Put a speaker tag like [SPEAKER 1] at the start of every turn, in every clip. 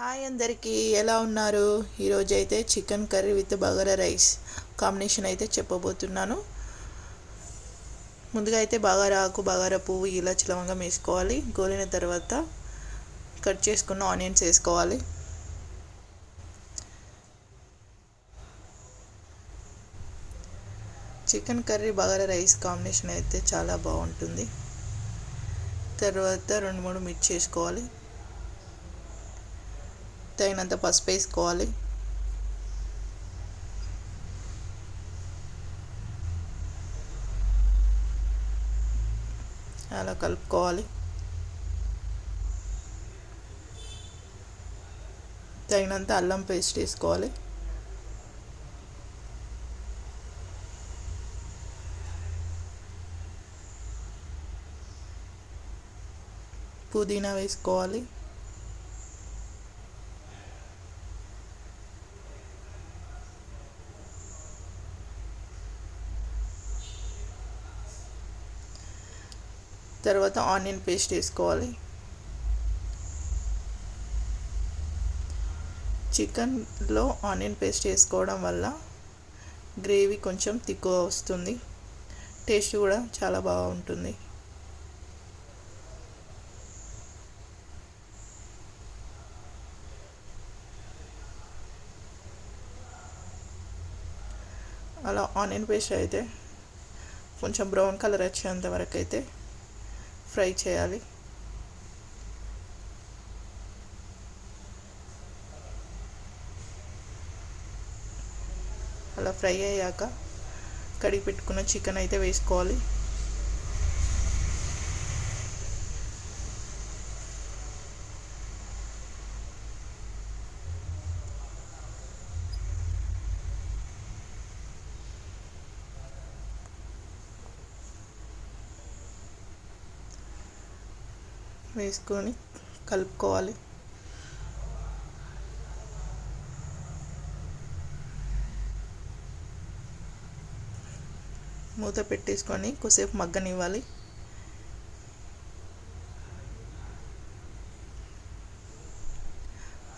[SPEAKER 1] Hi అందరికీ ఎలా ఉన్నారు? ఈరోజు అయితే chicken curry with bagara rice combination అయితే చెప్పబోతున్నాను. ముందుగా అయితే బగారా ఆకు బగారా పువ్వు ఇలా చిలవంగం వేసుకోవాలి గోలిన తర్వాత కట్ చేసుకున్న ఆనియన్స్ వేసుకోవాలి. Chicken curry bagara rice combination అయితే చాలా బాగుంటుంది. తర్వాత రెండు మూడు మిర్చి వేసుకోవాలి. తగినంత పసుపు వేసుకోవాలి అలా కలుపుకోవాలి. తగినంత అల్లం పేస్ట్ వేసుకోవాలి. పుదీనా వేసుకోవాలి. తర్వాత ఆనియన్ పేస్ట్ వేసుకోవాలి. చికెన్లో ఆనియన్ పేస్ట్ వేసుకోవడం వల్ల గ్రేవీ కొంచెం తిక్కువ వస్తుంది. టేస్ట్ కూడా చాలా బాగుంటుంది. అలా ఆనియన్ పేస్ట్ అయితే కొంచెం బ్రౌన్ కలర్ వచ్చేంత వరకు అయితే ఫ్రై చేయాలి. అలా ఫ్రై అయ్యాక కడిగి పెట్టుకున్న చికెన్ అయితే వేసుకోవాలి. వేసుకొని కలుపుకోవాలి. మూత పెట్టేసుకొని కొద్దిసేపు మగ్గనివ్వాలి.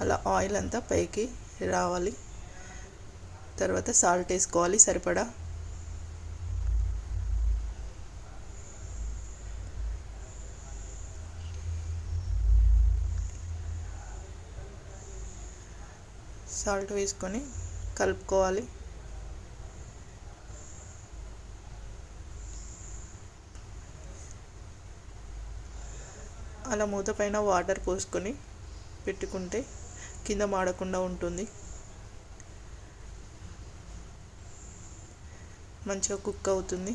[SPEAKER 1] అలా ఆయిల్ అంతా పైకి రావాలి. తర్వాత సాల్ట్ వేసుకోవాలి సరిపడా. సాల్ట్ వేసుకొని కలుపుకోవాలి. అలా మూత పైన వాటర్ పోసుకొని పెట్టుకుంటే కింద మాడకుండా ఉంటుంది. మంచిగా కుక్ అవుతుంది.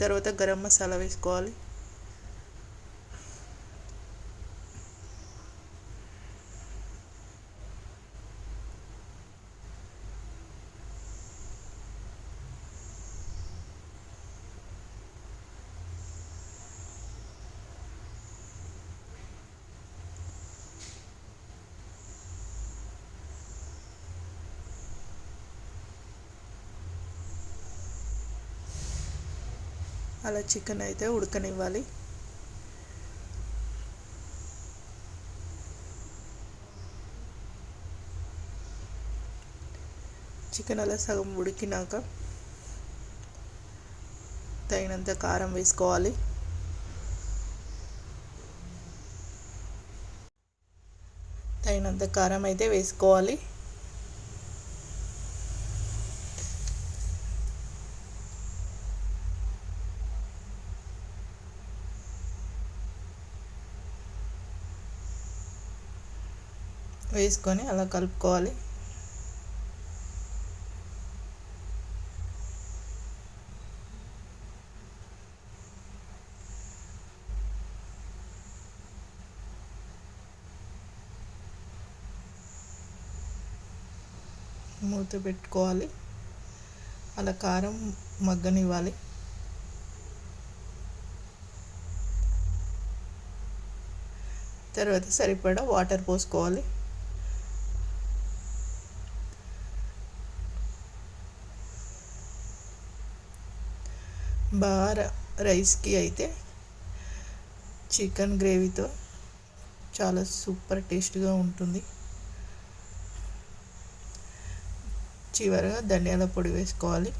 [SPEAKER 1] తర్వాత గరం మసాలా వేసుకోవాలి. అలా చికెన్ అయితే ఉడకనివ్వాలి. చికెన్ అలా సగం ఉడికినాక తగినంత కారం వేసుకోవాలి. తగినంత కారం అయితే వేసుకోవాలి. వేసుకొని అలా కలుపుకోవాలి. మూత పెట్టుకోవాలి. అలా కారం మగ్గనివ్వాలి. తర్వాత సరిపడా వాటర్ పోసుకోవాలి. బాగా రైస్కి అయితే చికెన్ గ్రేవీతో చాలా సూపర్ టేస్ట్గా ఉంటుంది. చివరగా ధనియాల పొడి వేసుకోవాలి.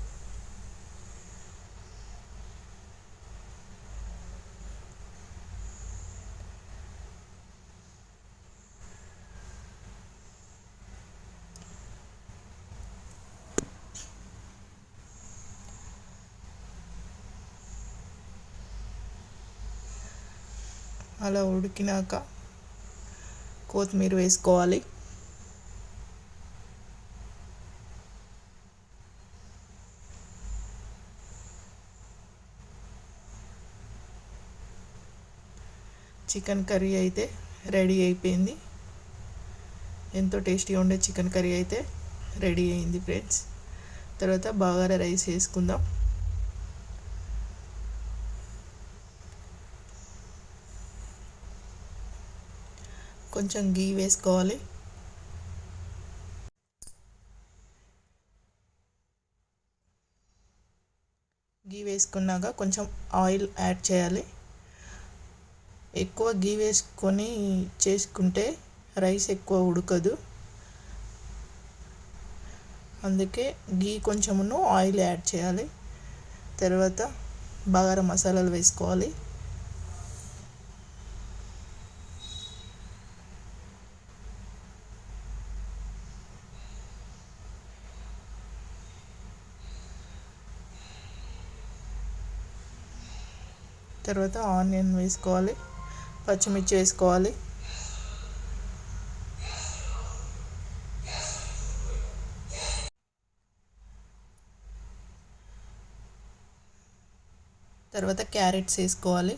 [SPEAKER 1] అలా ఉడికినాక కొత్తిమీర వేసుకోవాలి. చికెన్ కర్రీ అయితే రెడీ అయిపోయింది. ఎంతో టేస్టీగా ఉండే చికెన్ కర్రీ అయితే రెడీ అయింది ఫ్రెండ్స్. తర్వాత బాగారా రైస్ వేసుకుందాం. కొంచెం గీ వేసుకోవాలి. గీ వేసుకున్నాక కొంచెం ఆయిల్ యాడ్ చేయాలి. ఎక్కువ గీ వేసుకొని చేసుకుంటే రైస్ ఎక్కువ ఉడకదు. అందుకే గీ కొంచెమును ఆయిల్ యాడ్ చేయాలి. తర్వాత బగారా మసాలాలు వేసుకోవాలి. తర్వాత ఆనియన్ వేసుకోవాలి పచ్చిమిర్చి వేసుకోవాలి. తర్వాత క్యారెట్స్ వేసుకోవాలి.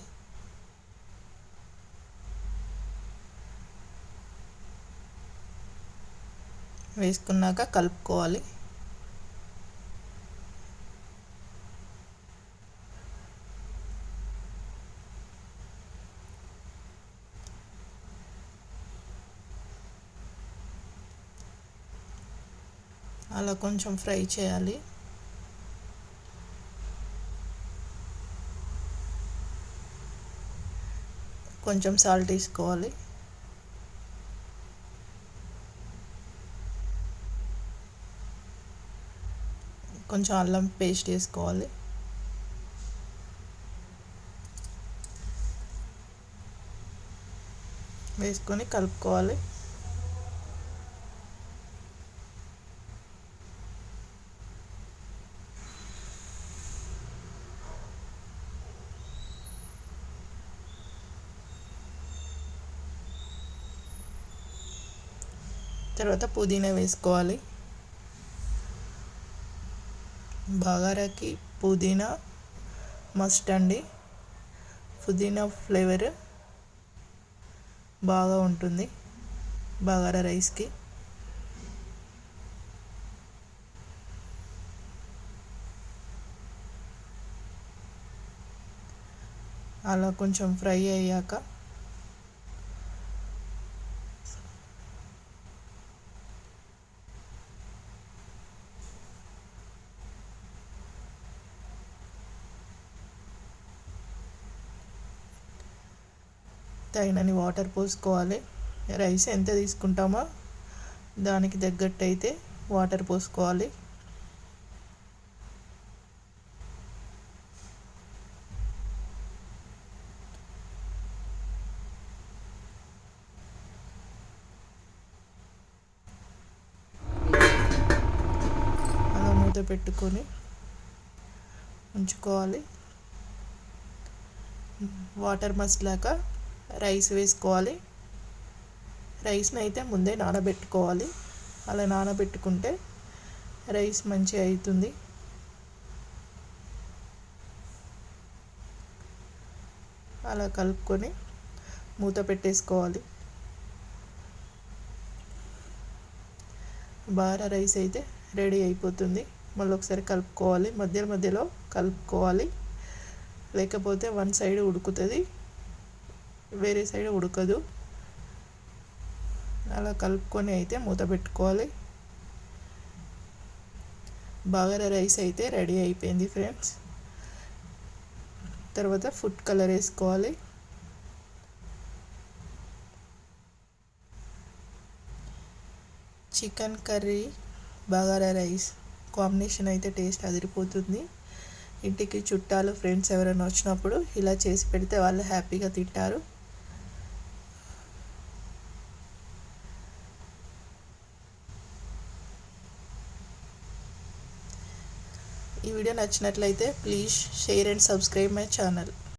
[SPEAKER 1] వేసుకున్నాక కలుపుకోవాలి. అలా కొంచెం ఫ్రై చేయాలి. కొంచెం సాల్ట్ వేసుకోవాలి. కొంచెం అల్లం పేస్ట్ వేసుకోవాలి. వేసుకొని కలుపుకోవాలి. తర్వాత పుదీనా వేసుకోవాలి. బగారాకి పుదీనా మస్ట్ అండి. పుదీనా ఫ్లేవర్ బాగా ఉంటుంది బగారా రైస్కి. అలా కొంచెం ఫ్రై అయ్యాక తగినన్ని వాటర్ పోసుకోవాలి. రైస్ ఎంత తీసుకుంటామో దానికి తగ్గట్టు అయితే వాటర్ పోసుకోవాలి. అలా మూత పెట్టుకొని ఉంచుకోవాలి. వాటర్ మసిలాక రైస్ వేసుకోవాలి. రైస్ని అయితే ముందే నానబెట్టుకోవాలి. అలా నానబెట్టుకుంటే రైస్ మంచిగా అవుతుంది అలా కలుపుకొని మూత పెట్టేసుకోవాలి. బారా రైస్ అయితే రెడీ అయిపోతుంది. మళ్ళీ ఒకసారి కలుపుకోవాలి. మధ్య మధ్యలో కలుపుకోవాలి. లేకపోతే వన్ సైడ్ ఉడుకుతుంది. వేరే సైడ్ ఉడకదు. అలా కలుపుకొని అయితే మూత పెట్టుకోవాలి. బాగారా రైస్ అయితే రెడీ అయిపోయింది ఫ్రెండ్స్. తర్వాత ఫుడ్ కలర్ వేసుకోవాలి. Chicken curry bagara rice combination అయితే టేస్ట్ అదిరిపోతుంది. ఇంటికి చుట్టాలు ఫ్రెండ్స్ ఎవరైనా వచ్చినప్పుడు ఇలా చేసి పెడితే వాళ్ళు హ్యాపీగా తింటారు. వీడియో నచ్చినట్లయితే please share and subscribe my channel.